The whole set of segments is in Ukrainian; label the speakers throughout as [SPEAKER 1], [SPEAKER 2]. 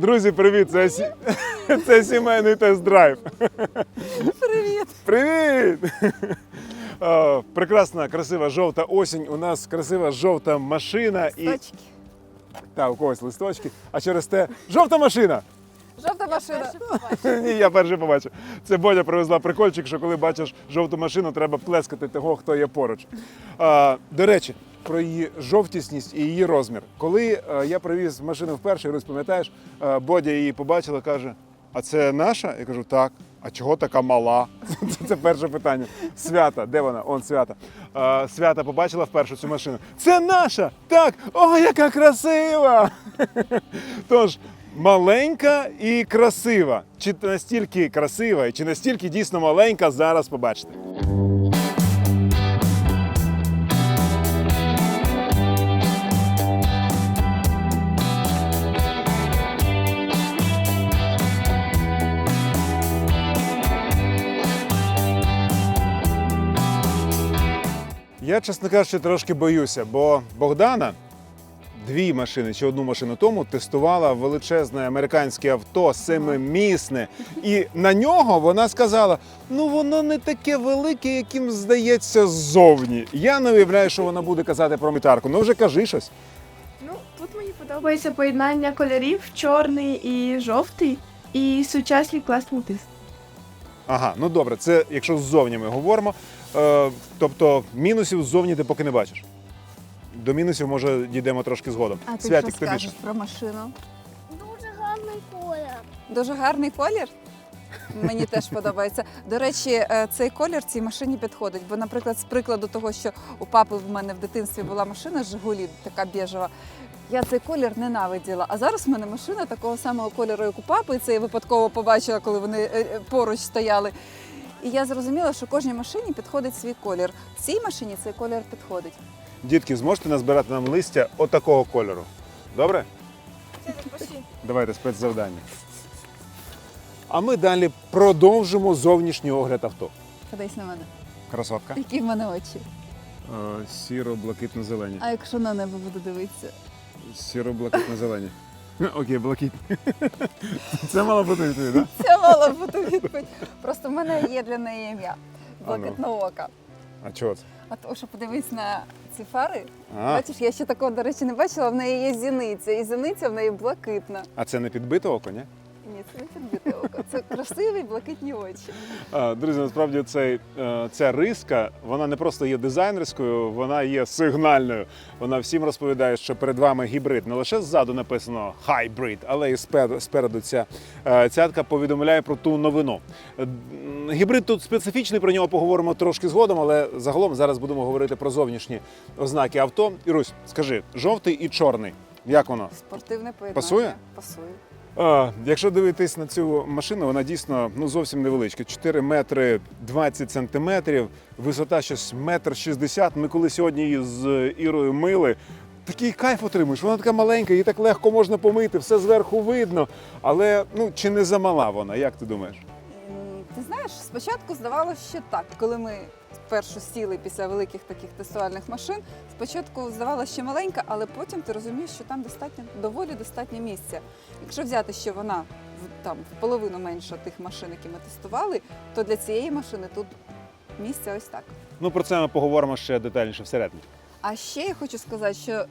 [SPEAKER 1] Друзі, привіт! Це, сі- це сімейний тест-драйв.
[SPEAKER 2] Привіт!
[SPEAKER 1] Привіт! О, прекрасна, красива жовта осінь. У нас красива жовта машина і
[SPEAKER 2] листочки
[SPEAKER 1] та, у когось листочки. А через те жовта машина.
[SPEAKER 2] Жовта машина.
[SPEAKER 1] Ні, я перший побачив. Це Бодя привезла прикольчик, що коли бачиш жовту машину, треба плескати того, хто є поруч. А, до речі, про її жовтісність і її розмір. Коли е, я привіз машину вперше, Русь, пам'ятаєш, е, Бодя її побачила, каже: А це наша? Я кажу, так. А чого така мала? Це, це перше питання. Свята, де вона? Он свята. Е, свята побачила вперше цю машину. Це наша! Так! О, яка красива! Тож, маленька і красива. Чи настільки красива, і чи настільки дійсно маленька, зараз побачите. Я, чесно кажучи, трошки боюся, бо Богдана дві машини чи одну машину тому тестувала величезне американське авто семимісне. І на нього вона сказала: ну воно не таке велике, яким здається ззовні. Я не уявляю, що вона буде казати про мітарку. Ну вже кажи щось.
[SPEAKER 3] Ну, тут мені подобається поєднання кольорів чорний і жовтий, і сучасний класний тиск.
[SPEAKER 1] Ага, ну добре, це якщо ззовні ми говоримо. Е, тобто мінусів ззовні ти поки не бачиш. До мінусів, може, дійдемо трошки згодом.
[SPEAKER 2] А ти
[SPEAKER 1] Святик,
[SPEAKER 2] що
[SPEAKER 1] тобі
[SPEAKER 2] скажеш
[SPEAKER 1] що?
[SPEAKER 2] про машину?
[SPEAKER 4] Дуже гарний колір.
[SPEAKER 2] Дуже гарний колір. Мені теж подобається. До речі, е, цей колір цій машині підходить. Бо, наприклад, з прикладу того, що у папи в мене в дитинстві була машина Жигулі, така біжева. Я цей колір ненавиділа. А зараз в мене машина такого самого кольору, як у папи. І це я випадково побачила, коли вони е, е, поруч стояли. І я зрозуміла, що кожній машині підходить свій колір. Цій машині цей колір підходить.
[SPEAKER 1] Дітки, зможете назбирати нам листя отакого кольору. Добре? Давайте спецзавдання. А ми далі продовжимо зовнішній огляд авто.
[SPEAKER 2] Подивись на мене.
[SPEAKER 1] Красотка.
[SPEAKER 2] Які в мене очі.
[SPEAKER 1] Сіро-блакитно-зелені.
[SPEAKER 2] А якщо на небо буду дивитися?
[SPEAKER 1] Сіро-блакитно-зелені. Окей, блакитні. Це мало бути відповідь, так?
[SPEAKER 2] Це мала бути відповідь. Просто в мене є для неї ім'я.
[SPEAKER 1] Ну.
[SPEAKER 2] Блакитноока.
[SPEAKER 1] А чого це?
[SPEAKER 2] А то, що подивись на ці фари,
[SPEAKER 1] А,
[SPEAKER 2] бачиш, я ще такого, до речі, не бачила, в неї є зіниця, і зіниця в неї блакитна.
[SPEAKER 1] а це не підбите око, ні?
[SPEAKER 2] Ні, це не підбите око. Це красиві блакитні очі.
[SPEAKER 1] Друзі, насправді цей, е, ця риска, вона не просто є дизайнерською, вона є сигнальною. Вона всім розповідає, що перед вами гібрид. Не лише ззаду написано hybrid, але і спереду ця е, цятка повідомляє про ту новину. Е, Гібрид тут специфічний, про нього поговоримо трошки згодом, але загалом зараз будемо говорити про зовнішні ознаки авто. Ірусь, скажи, жовтий і чорний. Як воно?
[SPEAKER 2] Спортивне поєднання.
[SPEAKER 1] Пасує?
[SPEAKER 2] Пасує.
[SPEAKER 1] Якщо дивитись на цю машину, вона дійсно ну зовсім невеличка. 4 метри 20 сантиметрів, висота щось метр 60. Ми коли сьогодні її з Ірою мили. Такий кайф отримуєш, вона така маленька, її так легко можна помити, все зверху видно. Але ну чи не замала вона, як ти думаєш?
[SPEAKER 2] Ти знаєш, спочатку здавалося, що так, коли ми спершу сіли після великих таких тестувальних машин, спочатку здавалося, що маленька, але потім ти розумієш, що там достатньо доволі достатньо місця. Якщо взяти, що вона в- там в половину менша тих машин, які ми тестували, то для цієї машини тут місця ось так.
[SPEAKER 1] Ну про це ми поговоримо ще детальніше всередині.
[SPEAKER 2] А ще я хочу сказати, що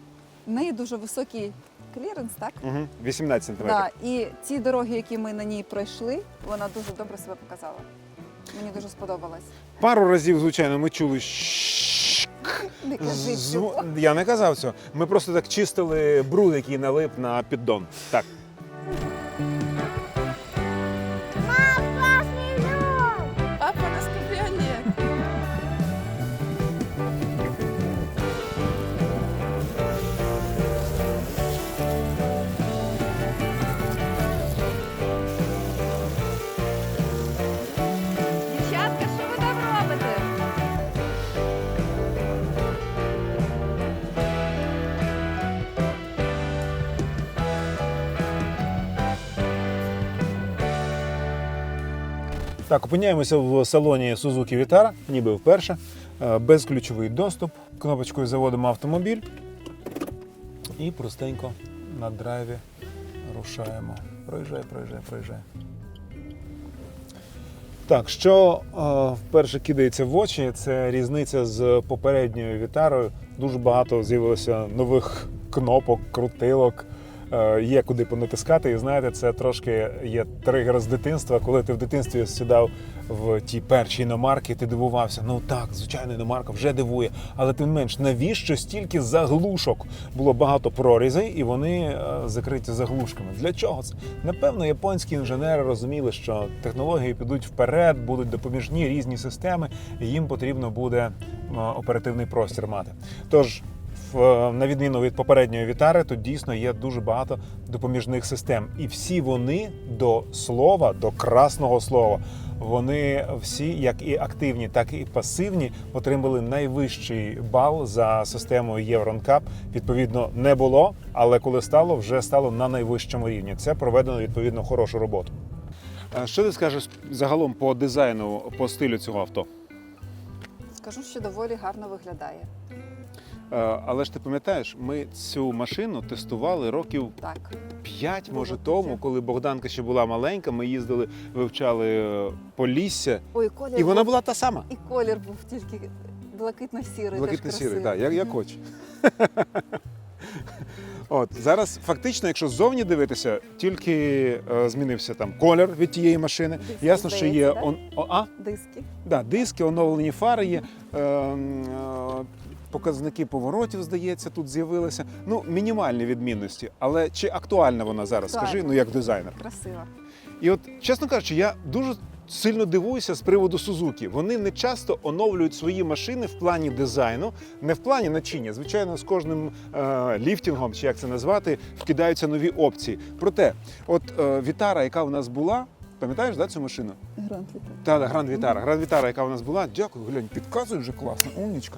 [SPEAKER 2] в неї дуже високий кліренс, так?
[SPEAKER 1] Угу. 18 сантиметрів.
[SPEAKER 2] Да, і ті дороги, які ми на ній пройшли, вона дуже добре себе показала. Мені дуже сподобалось.
[SPEAKER 1] Пару разів, звичайно, ми чули.
[SPEAKER 2] Не кажи цього.
[SPEAKER 1] Я не казав цього. Ми просто так чистили бруд, який налип на піддон. Так. Так, опиняємося в салоні Suzuki Vitara, ніби вперше. Е, Безключовий доступ. Кнопочкою заводимо автомобіль і простенько на драйві рушаємо Проїжджай, проїжджай, проїжджай. Так, що е, вперше кидається в очі, це різниця з попередньою вітарою. Дуже багато з'явилося нових кнопок, крутилок. Е, є куди понатискати, і знаєте, це трошки є тригер з дитинства. Коли ти в дитинстві сідав в ті перші іномарки, ти дивувався. Ну так, звичайно, іномарка вже дивує, але тим менш, навіщо стільки заглушок? Було багато прорізей, і вони е, закриті заглушками. Для чого це? Напевно, японські інженери розуміли, що технології підуть вперед, будуть допоміжні різні системи, і їм потрібно буде е, оперативний простір мати. Тож. Е, На відміну від попередньої вітари, тут дійсно є дуже багато допоміжних систем, і всі вони до слова, до красного слова, вони всі, як і активні, так і пасивні, отримали найвищий бал за системою Євронкап. Відповідно, не було, але коли стало, вже стало на найвищому рівні. Це проведено відповідно хорошу роботу. Що ти скажеш загалом по дизайну, по стилю цього авто?
[SPEAKER 2] Скажу, що доволі гарно виглядає.
[SPEAKER 1] Е, Але ж ти пам'ятаєш, ми цю машину тестували років
[SPEAKER 2] Так.
[SPEAKER 1] 5, може тому, коли Богданка ще була маленька. Ми їздили, вивчали е, Полісся,
[SPEAKER 2] Ой, колір
[SPEAKER 1] і вона
[SPEAKER 2] був,
[SPEAKER 1] була та сама.
[SPEAKER 2] і колір був тільки блакитно-сірий. Блакитно-сірий,
[SPEAKER 1] так, як, як очі. От зараз фактично, якщо ззовні дивитися, тільки е, змінився там колір від тієї машини.
[SPEAKER 2] Диски,
[SPEAKER 1] Ясно, що є
[SPEAKER 2] здається,
[SPEAKER 1] он, о, а?
[SPEAKER 2] Диски.
[SPEAKER 1] Да, диски, оновлені фари є. Е, м, е, Показники поворотів, здається, тут з'явилися. Ну, мінімальні відмінності. Але чи актуальна вона зараз? Скажи, ну як дизайнер.
[SPEAKER 2] Красива.
[SPEAKER 1] І от, чесно кажучи, я дуже сильно дивуюся з приводу Сузуки. Вони не часто оновлюють свої машини в плані дизайну, не в плані начиння. Звичайно, з кожним е, ліфтингом, чи як це назвати, вкидаються нові опції. Проте, от е, Вітара, яка у нас була, пам'ятаєш да, цю машину?
[SPEAKER 2] Гранд
[SPEAKER 1] Та, да, Гранд Вітара. Гранд Вітара, яка у нас була, дякую, глянь, підказує вже класно, умнічка.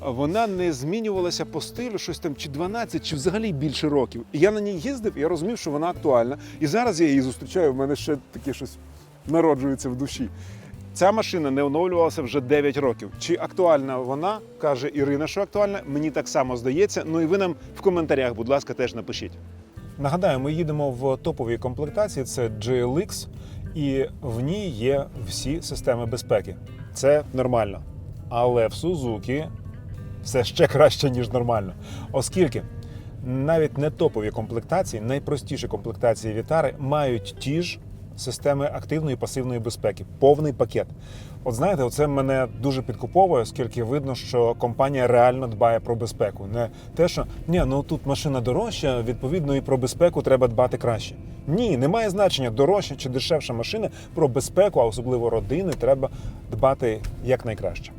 [SPEAKER 1] Вона не змінювалася по стилю щось там чи 12, чи взагалі більше років. І я на ній їздив, і я розумів, що вона актуальна. І зараз я її зустрічаю, в мене ще таке щось народжується в душі. Ця машина не оновлювалася вже 9 років. Чи актуальна вона? каже Ірина, що актуальна. Мені так само здається. Ну і ви нам в коментарях, будь ласка, теж напишіть. Нагадаю, ми їдемо в топовій комплектації. Це GLX, і в ній є всі системи безпеки. Це нормально. Але в Suzuki все ще краще, ніж нормально. Оскільки навіть не топові комплектації, найпростіші комплектації Вітари мають ті ж системи активної і пасивної безпеки, повний пакет. От знаєте, оце мене дуже підкуповує, оскільки видно, що компанія реально дбає про безпеку. Не те, що ні, ну тут машина дорожча, відповідно, і про безпеку треба дбати краще. Ні, немає значення дорожча чи дешевша машина. Про безпеку, а особливо родини, треба дбати якнайкраще.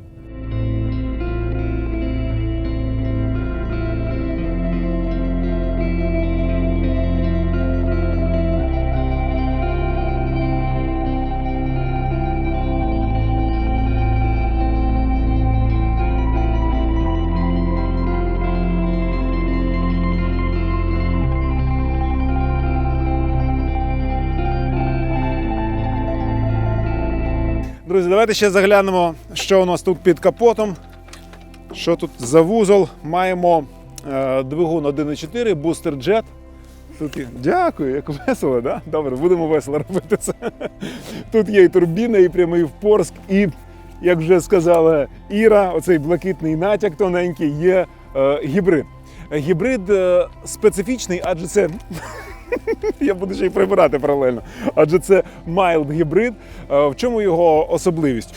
[SPEAKER 1] Друзі, давайте ще заглянемо, що у нас тут під капотом. Що тут за вузол? Маємо е, двигун 1.4, бустер джет. Тут є... Дякую, як весело, да? Добре, будемо весело робити це. Тут є і турбіна, і прямий впорск, і, як вже сказала Іра, оцей блакитний натяк тоненький, є е, гібрид. Гібрид е, специфічний, адже це я буду ще й прибирати паралельно. Адже це mild гібрид. Е, В чому його особливість?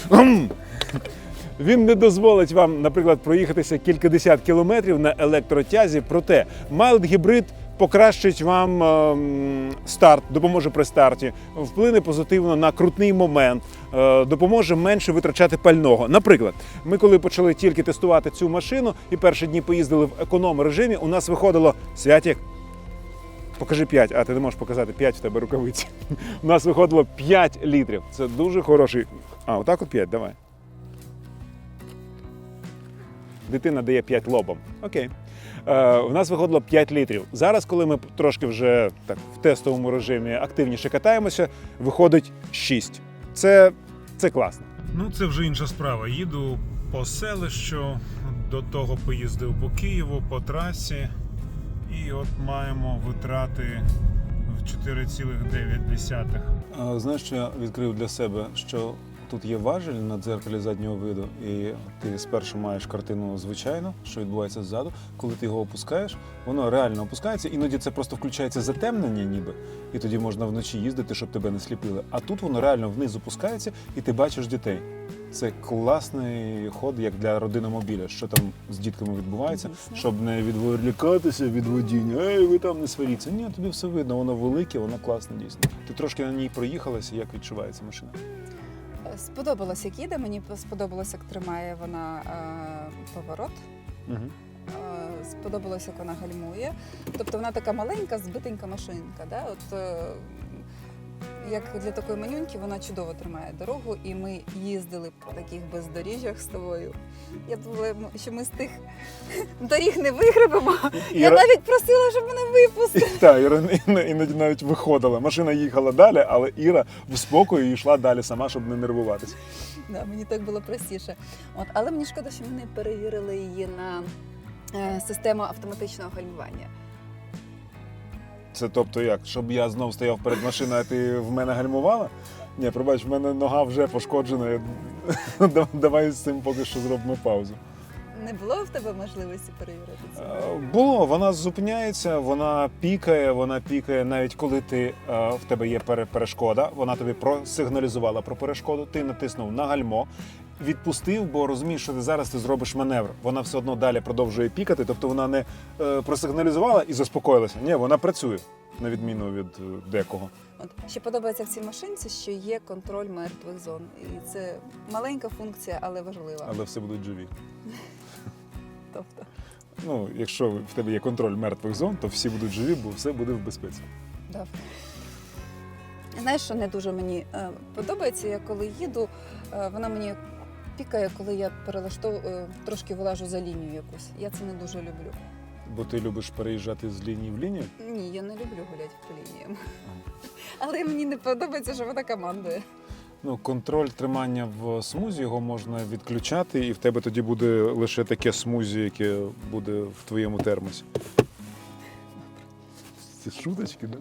[SPEAKER 1] Він не дозволить вам, наприклад, проїхатися кількадесят кілометрів на електротязі. Проте mild гібрид покращить вам ем, старт, допоможе при старті, вплине позитивно на крутний момент, е, допоможе менше витрачати пального. Наприклад, ми коли почали тільки тестувати цю машину і перші дні поїздили в економ режимі, у нас виходило святік. Покажи 5, а ти не можеш показати 5 в тебе рукавиці. У нас виходило 5 літрів. Це дуже хороший. А, отак от 5, давай. Дитина дає 5 лобом. Окей. Е, у нас виходило 5 літрів. Зараз, коли ми трошки вже так в тестовому режимі активніше катаємося, виходить 6. Це, це класно.
[SPEAKER 5] Ну, це вже інша справа. Їду по селищу, до того поїздив по Києву, по трасі. І от маємо витрати в 4,9.
[SPEAKER 1] Знаєш, що я відкрив для себе, що тут є важіль на дзеркалі заднього виду, і ти спершу маєш картину звичайну, що відбувається ззаду. Коли ти його опускаєш, воно реально опускається. Іноді це просто включається затемнення, ніби, і тоді можна вночі їздити, щоб тебе не сліпили. А тут воно реально вниз опускається, і ти бачиш дітей. Це класний ход, як для родиномобіля, що там з дітками відбувається,
[SPEAKER 2] Дійсно.
[SPEAKER 1] щоб не відволікатися від водіння. Ей, ви там не сваріться. Ні, тобі все видно, воно велике, воно класне дійсно. Ти трошки на ній проїхалася, як відчувається машина?
[SPEAKER 2] Сподобалось, як їде. Мені сподобалось, як тримає вона е, поворот.
[SPEAKER 1] Угу.
[SPEAKER 2] Е, Сподобалось, як вона гальмує. Тобто вона така маленька, збитенька машинка. Да? От, е, як для такої манюньки вона чудово тримає дорогу, і ми їздили по таких бездоріжжях з тобою. Я думала, що ми з тих доріг не вигребемо. Я навіть просила, щоб мене випустили.
[SPEAKER 1] Так, Іра іно- іноді навіть виходила. Машина їхала далі, але Іра в спокої йшла далі сама, щоб не нервуватися.
[SPEAKER 2] Да, мені так було простіше. От, але мені шкода, що ми не перевірили її на е, систему автоматичного гальмування.
[SPEAKER 1] Це тобто як? Щоб я знов стояв перед машиною, а ти в мене гальмувала? Ні, пробач, в мене нога вже пошкоджена. Я- Давай з цим поки що зробимо паузу.
[SPEAKER 2] Не було в тебе можливості перевірити це?
[SPEAKER 1] Було, вона зупиняється, вона пікає, вона пікає навіть коли ти е, в тебе є пере- перешкода. Вона тобі просигналізувала про перешкоду. Ти натиснув на гальмо, відпустив, бо розумієш, що ти зараз ти зробиш маневр. Вона все одно далі продовжує пікати, тобто вона не е, просигналізувала і заспокоїлася. Ні, вона працює на відміну від е, декого.
[SPEAKER 2] От ще подобається в цій машинці, що є контроль мертвих зон. І це маленька функція, але важлива.
[SPEAKER 1] Але все будуть живі.
[SPEAKER 2] Тобто,
[SPEAKER 1] Ну, якщо в тебе є контроль мертвих зон, то всі будуть живі, бо все буде в безпеці.
[SPEAKER 2] да. Знаєш, що не дуже мені е, подобається, я коли їду, е, вона мені пікає, коли я перелаштовую, е, трошки вилажу за лінію якусь. Я це не дуже люблю.
[SPEAKER 1] Бо ти любиш переїжджати з лінії в лінію.
[SPEAKER 2] Ні, я не люблю гуляти по лініям. Але мені не подобається, що вона командує.
[SPEAKER 1] Ну, контроль тримання в смузі його можна відключати, і в тебе тоді буде лише таке смузі, яке буде в твоєму термосі. Це шуточки, да?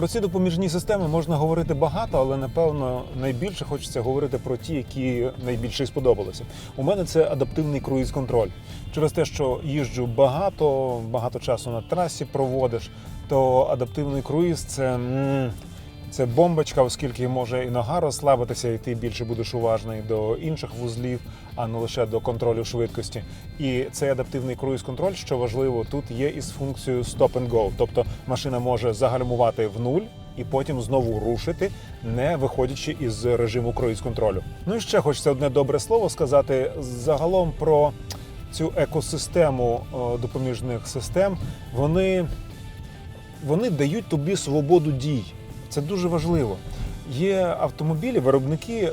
[SPEAKER 1] Про ці допоміжні системи можна говорити багато, але напевно найбільше хочеться говорити про ті, які найбільше сподобалися. У мене це адаптивний круїз-контроль. Через те, що їжджу багато, багато часу на трасі проводиш, то адаптивний круїз це, це бомбочка, оскільки може і нога розслабитися, і ти більше будеш уважний до інших вузлів, а не лише до контролю швидкості. І цей адаптивний круїз-контроль, що важливо, тут є із функцією stop and go. Тобто машина може загальмувати в нуль і потім знову рушити, не виходячи із режиму круїз-контролю. Ну і ще хочеться одне добре слово сказати загалом про цю екосистему е, допоміжних систем. Вони, вони дають тобі свободу дій. Це дуже важливо. Є автомобілі, виробники е,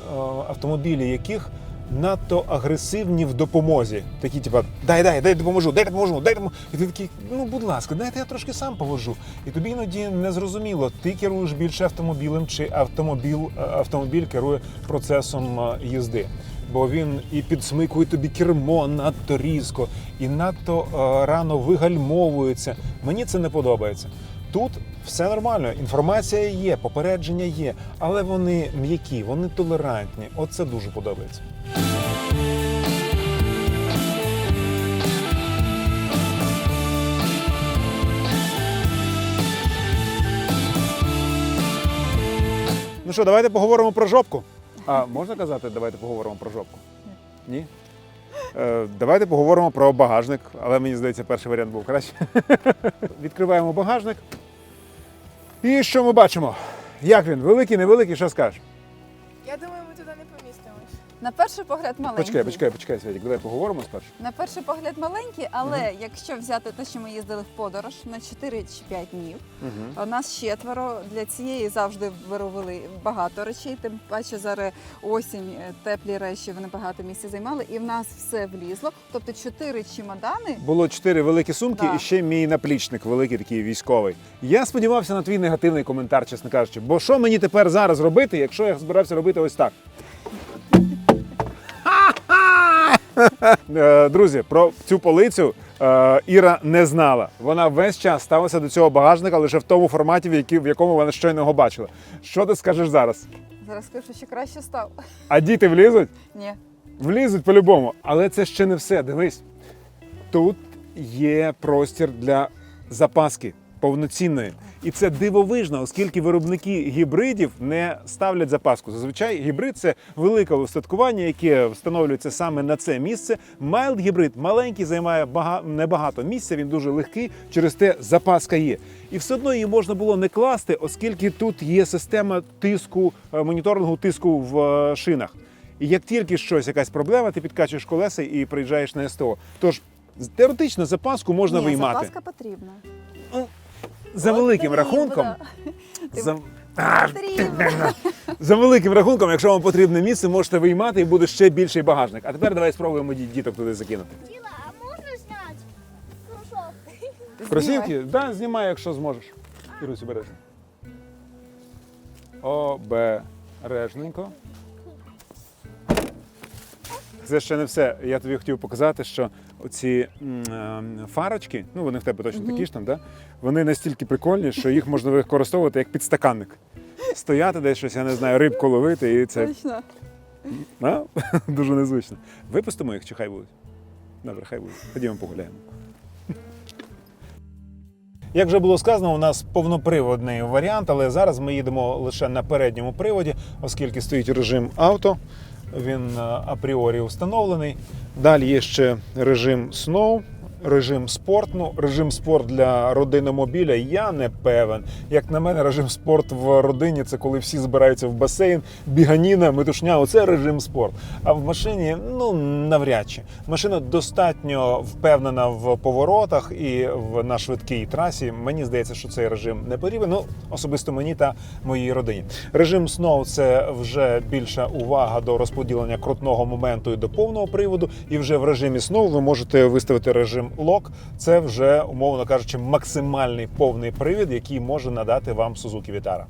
[SPEAKER 1] автомобілі, яких надто агресивні в допомозі. Такі, типа, дай, дай, дай допоможу, дай допоможу, дай допоможу. І ти такий, ну будь ласка, дайте я трошки сам повожу. І тобі іноді не зрозуміло, ти керуєш більше автомобілем, чи автомобіль, е, автомобіль керує процесом е, їзди. Бо він і підсмикує тобі кермо надто різко, і надто рано вигальмовується. Мені це не подобається. Тут все нормально, інформація є, попередження є, але вони м'які, вони толерантні. Оце дуже подобається. Ну що, давайте поговоримо про жопку. А можна казати, давайте поговоримо про жопку? Ні? Е, давайте поговоримо про багажник, але мені здається, перший варіант був краще. Відкриваємо багажник. І що ми бачимо? Як він? Великий, невеликий, що скажеш?
[SPEAKER 3] Я думаю,
[SPEAKER 2] На перший погляд маленький.
[SPEAKER 1] Почекай, почекай, почекай, Святик, давай поговоримо спершу.
[SPEAKER 2] На перший погляд маленький, але якщо взяти те, що ми їздили в подорож на 4 чи 5 днів,
[SPEAKER 1] Угу.
[SPEAKER 2] у нас четверо для цієї завжди виробили багато речей. Тим паче зараз осінь, е, теплі речі, вони багато місця займали, і в нас все влізло. Тобто чотири чемодани.
[SPEAKER 1] Було чотири великі сумки
[SPEAKER 2] Да.
[SPEAKER 1] і ще мій наплічник, великий такий військовий. Я сподівався на твій негативний коментар, чесно кажучи. Бо що мені тепер зараз робити, якщо я збирався робити ось так? Е, Друзі, про цю полицю е, Іра не знала. Вона весь час ставилася до цього багажника лише в тому форматі, в, в якому вона щойно його бачила. Що ти скажеш зараз?
[SPEAKER 2] Зараз скажу, що ще краще став.
[SPEAKER 1] А діти влізуть?
[SPEAKER 2] Ні.
[SPEAKER 1] Влізуть по-любому. Але це ще не все. Дивись. Тут є простір для запаски повноцінної. І це дивовижно, оскільки виробники гібридів не ставлять запаску. Зазвичай гібрид це велике устаткування, яке встановлюється саме на це місце. Mild гібрид маленький, займає бага... небагато місця, він дуже легкий, через те запаска є. І все одно її можна було не класти, оскільки тут є система тиску, е, моніторингу тиску в е, шинах. І як тільки щось, якась проблема, ти підкачуєш колеса і приїжджаєш на СТО. Тож теоретично запаску можна
[SPEAKER 2] Ні,
[SPEAKER 1] виймати.
[SPEAKER 2] запаска потрібна.
[SPEAKER 1] За великим рахунком. За... А, за великим рахунком, якщо вам потрібне місце, можете виймати і буде ще більший багажник. А тепер давай спробуємо ді- діток туди закинути.
[SPEAKER 4] Діла, а можна зняти?
[SPEAKER 1] Кросівки? Да, знімай, якщо зможеш. Ірусь, обережно. Обережненько. Це ще не все. Я тобі хотів показати, що оці е, фарочки, ну вони в тебе точно такі ж там, да? вони настільки прикольні, що їх можна використовувати як підстаканник. Стояти десь щось, я не знаю, рибку ловити, і це
[SPEAKER 2] Точно.
[SPEAKER 1] а? дуже незвично. Випустимо їх чи хай будуть? Добре, хай будуть. Ходімо погуляємо. Як вже було сказано, у нас повноприводний варіант, але зараз ми їдемо лише на передньому приводі, оскільки стоїть режим авто. Він е, апріорі встановлений. Далі є ще режим Snow, режим спорт. Ну, режим спорт для родини мобіля я не певен. Як на мене, режим спорт в родині це коли всі збираються в басейн, біганіна, метушня. Оце режим спорт. А в машині ну навряд чи. Машина достатньо впевнена в поворотах і в на швидкій трасі. Мені здається, що цей режим не потрібен. Ну особисто мені та моїй родині. Режим Snow – це вже більша увага до розподілення крутного моменту і до повного приводу. І вже в режимі Snow ви можете виставити режим Lock. Це вже умовно кажучи максимальний повний привід, який може надати вам Suzuki Vitara.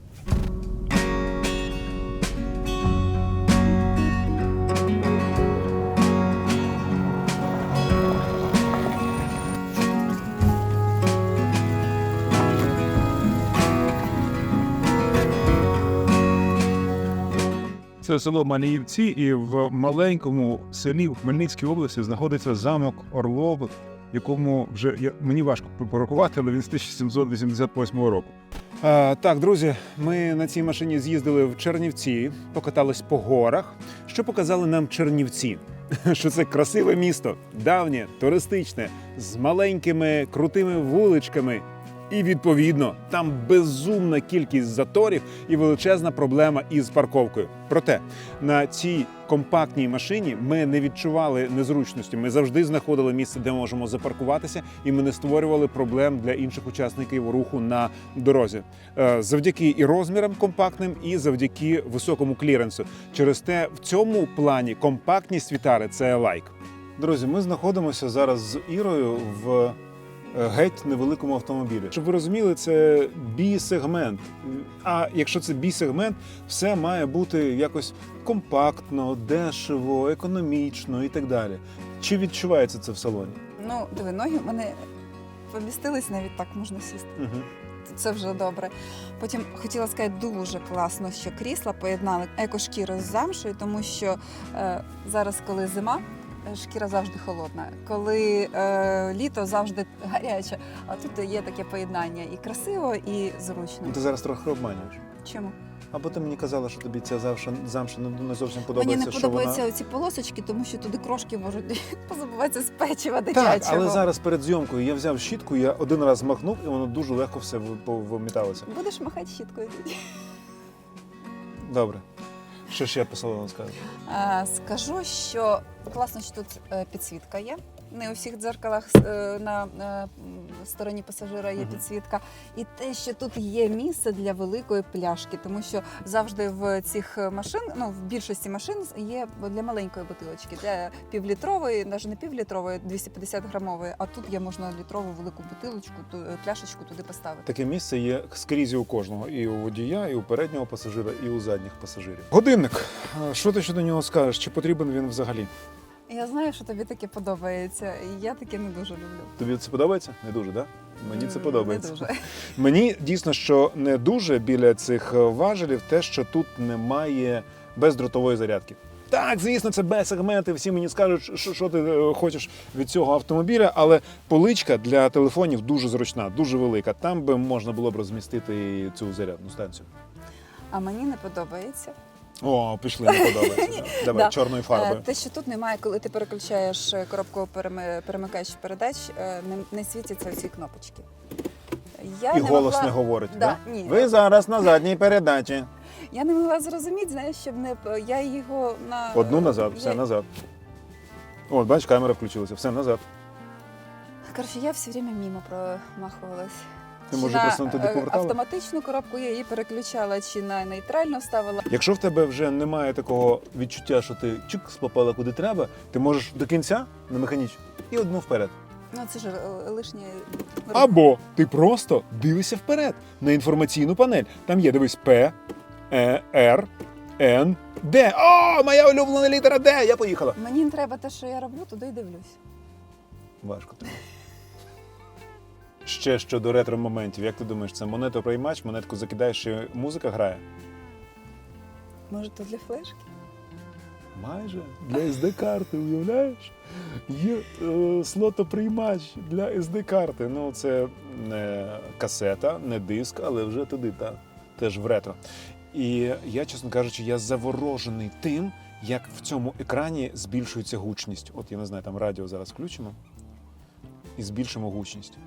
[SPEAKER 6] Це село Маліївці, і в маленькому селі в Хмельницькій області знаходиться замок Орлов, якому вже я, мені важко порахувати, але він з 1788 року.
[SPEAKER 1] А, так, друзі, ми на цій машині з'їздили в Чернівці, покатались по горах. Що показали нам Чернівці? Що це красиве місто, давнє, туристичне, з маленькими крутими вуличками. І відповідно там безумна кількість заторів і величезна проблема із парковкою. Проте на цій компактній машині ми не відчували незручності. Ми завжди знаходили місце, де можемо запаркуватися, і ми не створювали проблем для інших учасників руху на дорозі. Е, Завдяки і розмірам компактним, і завдяки високому кліренсу. Через те в цьому плані компактність Вітари це лайк. Друзі, ми знаходимося зараз з Ірою в геть невеликому автомобілі. Щоб ви розуміли, це бі-сегмент. А якщо це бі-сегмент, все має бути якось компактно, дешево, економічно і так далі. Чи відчувається це в салоні?
[SPEAKER 2] Ну, диви, ноги в мене помістились, навіть так можна сісти.
[SPEAKER 1] Угу.
[SPEAKER 2] Це вже добре. Потім хотіла сказати, дуже класно, що крісла поєднали екошкіру з замшою, тому що е, зараз, коли зима, е, шкіра завжди холодна. Коли е, літо завжди гаряче. А тут є таке поєднання і красиво, і зручно.
[SPEAKER 1] Ти зараз трохи обманюєш.
[SPEAKER 2] Чому?
[SPEAKER 1] Або ти мені казала, що тобі ця замша, замша не, не зовсім
[SPEAKER 2] Мені не
[SPEAKER 1] що
[SPEAKER 2] подобаються
[SPEAKER 1] вона...
[SPEAKER 2] оці полосочки, тому що туди крошки можуть позабуватися з печива
[SPEAKER 1] Так,
[SPEAKER 2] дитячого.
[SPEAKER 1] але зараз перед зйомкою я взяв щітку, я один раз махнув, і воно дуже легко все ви-
[SPEAKER 2] Будеш махати щіткою тоді.
[SPEAKER 1] Добре. Що ще по салону сказати?
[SPEAKER 2] Е, Скажу, що класно, що тут е, підсвітка є. Не у всіх дзеркалах е, на е, стороні пасажира є підсвітка. І те, що тут є місце для великої пляшки, тому що завжди в цих машин, ну в більшості машин є для маленької бутилочки, для півлітрової, навіть не півлітрової, 250 грамової, а тут є можна літрову велику бутилочку, ту, е, пляшечку туди поставити.
[SPEAKER 1] Таке місце є скрізь у кожного, і у водія, і у переднього пасажира, і у задніх пасажирів. Годинник. Що ти щодо нього скажеш? Чи потрібен він взагалі?
[SPEAKER 2] Я знаю, що тобі таке подобається, і я таке не дуже люблю.
[SPEAKER 1] Тобі це подобається? Не дуже, так? Да? Мені це подобається.
[SPEAKER 2] Не дуже.
[SPEAKER 1] Мені дійсно, що не дуже біля цих важелів, те, що тут немає бездротової зарядки. Так, звісно, це Б-сегменти. Всі мені скажуть, що, що ти е, хочеш від цього автомобіля, але поличка для телефонів дуже зручна, дуже велика. Там би можна було б розмістити цю зарядну станцію.
[SPEAKER 2] А мені не подобається.
[SPEAKER 1] О, пішли, не подобається. Давай,
[SPEAKER 2] Да.
[SPEAKER 1] чорною
[SPEAKER 2] Е,
[SPEAKER 1] фарбою.
[SPEAKER 2] Те, що тут немає, коли ти переключаєш е, коробку переми- перемикач передач, е, не, не світяться ці кнопочки. Я
[SPEAKER 1] І голос
[SPEAKER 2] могла...
[SPEAKER 1] не говорить.
[SPEAKER 2] Да,
[SPEAKER 1] Да?
[SPEAKER 2] ні.
[SPEAKER 1] Ви зараз на задній передачі.
[SPEAKER 2] Я не могла зрозуміти, знаєш, щоб не я його на
[SPEAKER 1] Одну назад,
[SPEAKER 2] я...
[SPEAKER 1] все назад. От, бачиш, камера включилася, все назад.
[SPEAKER 2] Коротше, я все время мимо промахувалась.
[SPEAKER 1] Ти,
[SPEAKER 2] Чи
[SPEAKER 1] може,
[SPEAKER 2] на
[SPEAKER 1] просто не туди
[SPEAKER 2] е,
[SPEAKER 1] повертала?
[SPEAKER 2] автоматичну коробку я її переключала, чи на нейтрально ставила.
[SPEAKER 1] Якщо в тебе вже немає такого відчуття, що ти чик попала куди треба, ти можеш до кінця на механічну і одну вперед.
[SPEAKER 2] Ну це ж е, лишнє.
[SPEAKER 1] Або ти просто дивишся вперед на інформаційну панель. Там є, дивись, П, Е, Р, Н, Д. О, моя улюблена літера Д! Я поїхала.
[SPEAKER 2] Мені не треба те, що я роблю, туди й дивлюсь.
[SPEAKER 1] Важко тобі. Ще щодо ретро моментів, як ти думаєш, це монетоприймач, монетку закидаєш і музика грає?
[SPEAKER 2] Може, то для флешки?
[SPEAKER 1] Майже для SD-карти, уявляєш? Є е, слотоприймач для SD-карти. Ну, це не касета, не диск, але вже туди, так. Теж в ретро. І я, чесно кажучи, я заворожений тим, як в цьому екрані збільшується гучність. От я не знаю, там радіо зараз включимо і збільшимо гучність.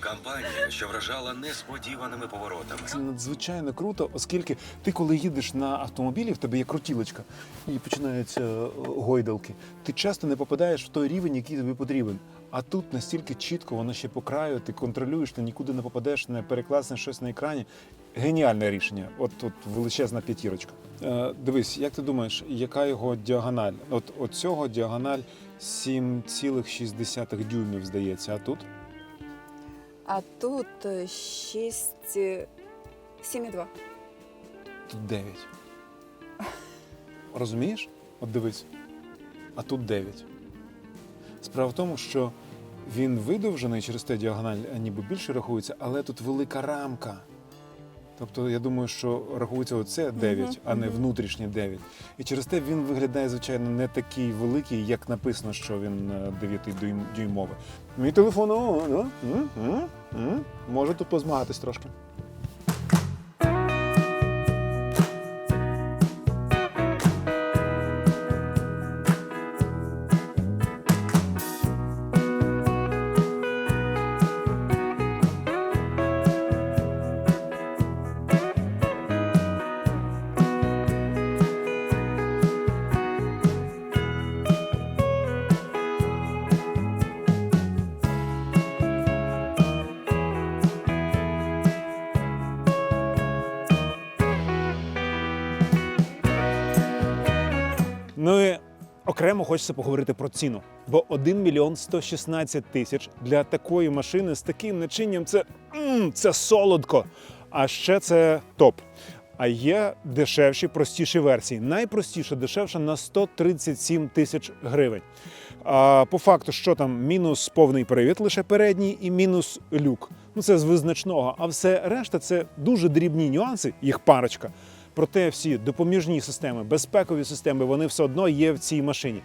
[SPEAKER 7] Кампанія, що вражала несподіваними поворотами.
[SPEAKER 1] Це надзвичайно круто, оскільки ти, коли їдеш на автомобілі, в тебе є крутілочка, і починаються е, гойдалки. Ти часто не попадаєш в той рівень, який тобі потрібен. А тут настільки чітко, воно ще по краю, ти контролюєш, ти нікуди не попадеш, не перекласнеш щось на екрані. Геніальне рішення. От тут величезна п'ятірочка. Е, дивись, як ти думаєш, яка його діагональ? От, от цього діагональ 7,6 дюймів, здається, а тут
[SPEAKER 2] А тут е, 6, 7,2.
[SPEAKER 1] Тут 9. Розумієш? От дивись. А тут 9. Справа в тому, що він видовжений через те діагональ ніби більше рахується, але тут велика рамка. Тобто, я думаю, що рахується оце 9,
[SPEAKER 2] Мгм,
[SPEAKER 1] а не
[SPEAKER 2] внутрішні
[SPEAKER 1] внутрішнє 9. І через те він виглядає, звичайно, не такий великий, як написано, що він 9-дюймовий. Мій телефон о, о, м, м, м, може тут позмагатись трошки. Ну і окремо хочеться поговорити про ціну. Бо 1 мільйон 116 тисяч для такої машини з таким начинням це, це солодко. А ще це топ. А є дешевші, простіші версії. Найпростіша, дешевша на 137 тисяч гривень. А по факту, що там мінус повний привід, лише передній, і мінус люк. Ну це з визначного. А все решта це дуже дрібні нюанси, їх парочка. Проте всі допоміжні системи, безпекові системи, вони все одно є в цій машині.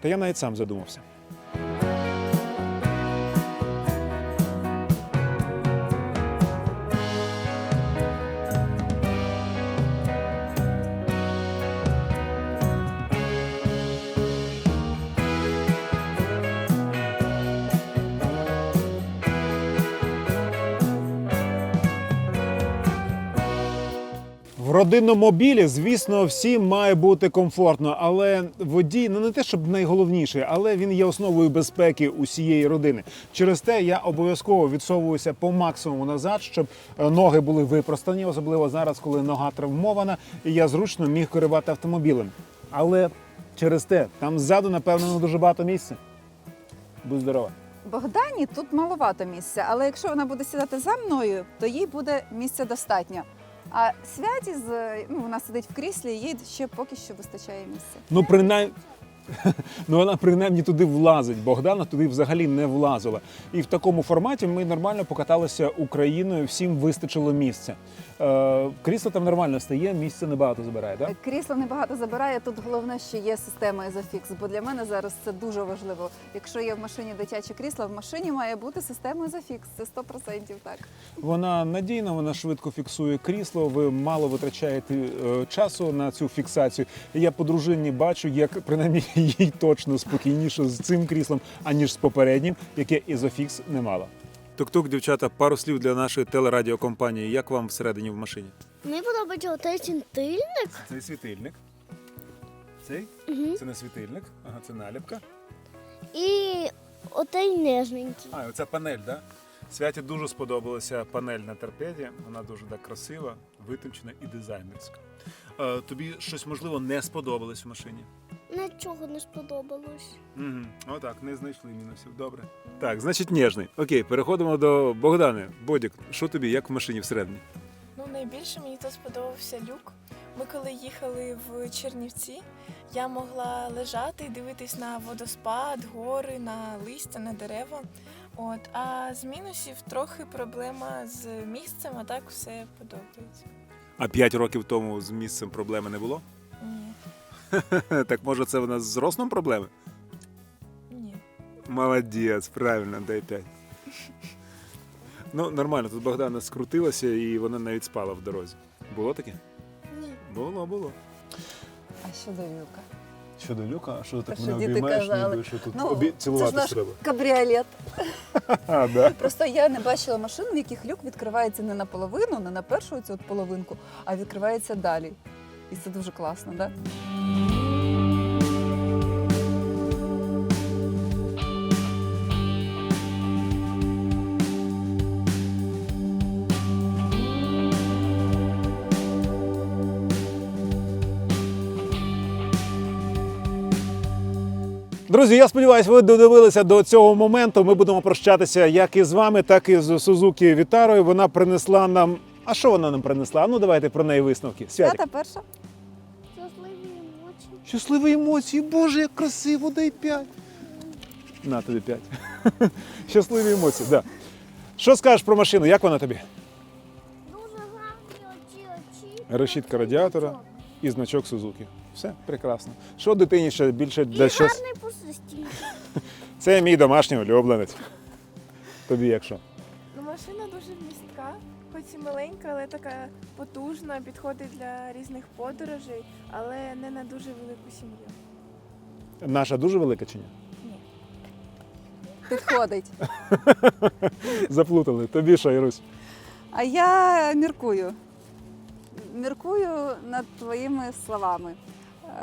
[SPEAKER 1] Та я навіть сам задумався. Родинному мобілі, звісно, всім має бути комфортно, але водій ну не те, щоб найголовніший, але він є основою безпеки усієї родини. Через те я обов'язково відсовуюся по максимуму назад, щоб е, ноги були випростані, особливо зараз, коли нога травмована, і я зручно міг керувати автомобілем. Але через те там ззаду, напевно, не дуже багато місця. Будь здорова.
[SPEAKER 2] Богдані тут маловато місця, але якщо вона буде сідати за мною, то їй буде місця достатньо. А святі з ну вона сидить в кріслі, їй ще поки що вистачає місця.
[SPEAKER 1] Ну, принаймні. Ну вона принаймні туди влазить. Богдана туди взагалі не влазила. І в такому форматі ми нормально покаталися Україною, всім вистачило місця. Е, крісло там нормально стає, місця небагато забирає, так?
[SPEAKER 2] Крісло небагато забирає. Тут головне, що є система Isofix, бо для мене зараз це дуже важливо. Якщо є в машині дитяче крісло, в машині має бути система Isofix. Це 100% так.
[SPEAKER 1] Вона надійна, вона швидко фіксує крісло. Ви мало витрачаєте е, часу на цю фіксацію. Я по дружині бачу, як принаймні їй точно спокійніше з цим кріслом, аніж з попереднім, яке Ізофікс не мало. Тук-тук, дівчата, пару слів для нашої телерадіокомпанії. Як вам всередині в машині?
[SPEAKER 4] Мені подобається отей цінтильник.
[SPEAKER 1] Цей світильник. Цей? Це не світильник, ага, це наліпка.
[SPEAKER 4] І отей нежненький.
[SPEAKER 1] А, і оця панель, да? Святі дуже сподобалася панель на торпеді. Вона дуже так красива, витончена і дизайнерська. Е, тобі щось можливо не сподобалось в машині?
[SPEAKER 4] Нічого не сподобалось.
[SPEAKER 1] Угу. Отак, не знайшли мінусів. Добре. Так, значить, ніжний. Окей, переходимо до Богдани. Бодік, що тобі, як в машині всередині?
[SPEAKER 8] Ну, найбільше мені тут сподобався люк. Ми коли їхали в Чернівці, я могла лежати і дивитись на водоспад, гори, на листя, на дерева. От, а з мінусів трохи проблема з місцем, а так все подобається.
[SPEAKER 1] А 5 років тому з місцем проблеми не було?
[SPEAKER 8] Ні,
[SPEAKER 1] так може це в нас з ростом проблеми?
[SPEAKER 8] ні.
[SPEAKER 1] Молодець, правильно, дай 5. Ну, нормально, тут Богдана скрутилася і вона навіть спала в дорозі. Було таке?
[SPEAKER 4] Ні.
[SPEAKER 1] Було, було.
[SPEAKER 2] А щодо люка?
[SPEAKER 1] Щодо люка, а що
[SPEAKER 2] Та що діти казали?
[SPEAKER 1] що тут
[SPEAKER 2] Ну, це ж наш кабріолет.
[SPEAKER 1] А, да.
[SPEAKER 2] Просто я не бачила машин, в яких люк відкривається не наполовину, не на першу цю от половинку, а відкривається далі. І це дуже класно, так?
[SPEAKER 1] Друзі, я сподіваюся, ви додивилися до цього моменту. Ми будемо прощатися як і з вами, так і з Сузуки Вітарою. Вона принесла нам. А що вона нам принесла? Ну давайте про неї висновки. Святик.
[SPEAKER 2] Свята перша.
[SPEAKER 4] Щасливі емоції.
[SPEAKER 1] Щасливі емоції, Боже, як красиво, дай п'ять. На тобі п'ять. Щасливі емоції, так. Да. Що скажеш про машину? Як вона тобі?
[SPEAKER 4] Дуже гарні очі, очі.
[SPEAKER 1] Решітка радіатора і значок Сузуки. Все прекрасно. Що дитині ще більше для
[SPEAKER 4] І
[SPEAKER 1] щось?
[SPEAKER 4] гарний.
[SPEAKER 1] Це мій домашній улюбленець. Тобі як
[SPEAKER 3] і маленька, але така потужна, підходить для різних подорожей, але не на дуже велику сім'ю.
[SPEAKER 1] Наша дуже велика чи ні?
[SPEAKER 2] Підходить.
[SPEAKER 1] Заплутали. Тобі що, Ірусь?
[SPEAKER 2] А я міркую. Міркую над твоїми словами.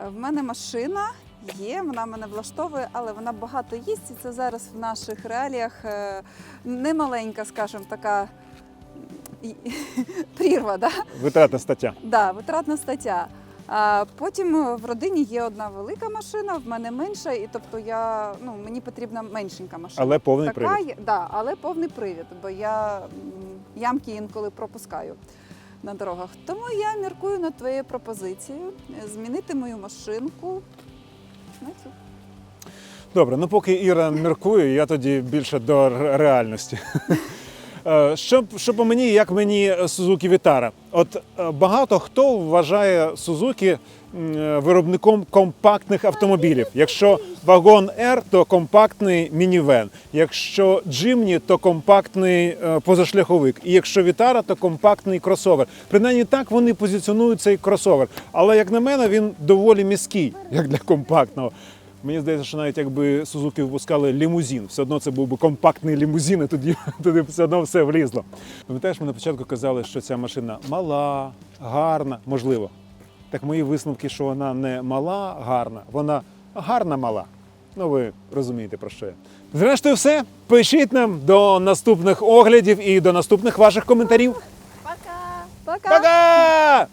[SPEAKER 2] Е, В мене машина є, вона мене влаштовує, але вона багато їсть. І це зараз в наших реаліях е, немаленька, скажімо, така прірва. Да?
[SPEAKER 1] Витратна стаття.
[SPEAKER 2] Да, витратна стаття. А потім в родині є одна велика машина, в мене менша, і тобто я ну мені потрібна меншенька машина.
[SPEAKER 1] Але повний
[SPEAKER 2] така
[SPEAKER 1] привід.
[SPEAKER 2] да, але повний привід, бо я ямки інколи пропускаю на дорогах. Тому я міркую над твоєю пропозицією е, змінити мою машинку на цю.
[SPEAKER 1] Добре, ну поки Іра міркує, я тоді більше до реальності. Е, Що, що по мені, як мені Сузуки Вітара? От е, багато хто вважає Сузуки виробником компактних автомобілів. Якщо вагон R, то компактний мінівен. Якщо Джимні, то компактний е, позашляховик. І якщо Вітара, то компактний кросовер. Принаймні так вони позиціонують цей кросовер. Але як на мене, він доволі міський, як для компактного. Мені здається, що навіть якби Сузуки випускали лімузин, все одно це був би компактний лімузин, і тоді, тоді все одно все влізло. Пам'ятаєш, ми на початку казали, що ця машина мала, гарна, можливо. Так мої висновки, що вона не мала, гарна, вона гарна мала. Ну, ви розумієте про що я. Зрештою, все. Пишіть нам до наступних оглядів і до наступних ваших коментарів.
[SPEAKER 3] Пока!
[SPEAKER 2] Пока!
[SPEAKER 1] Пока!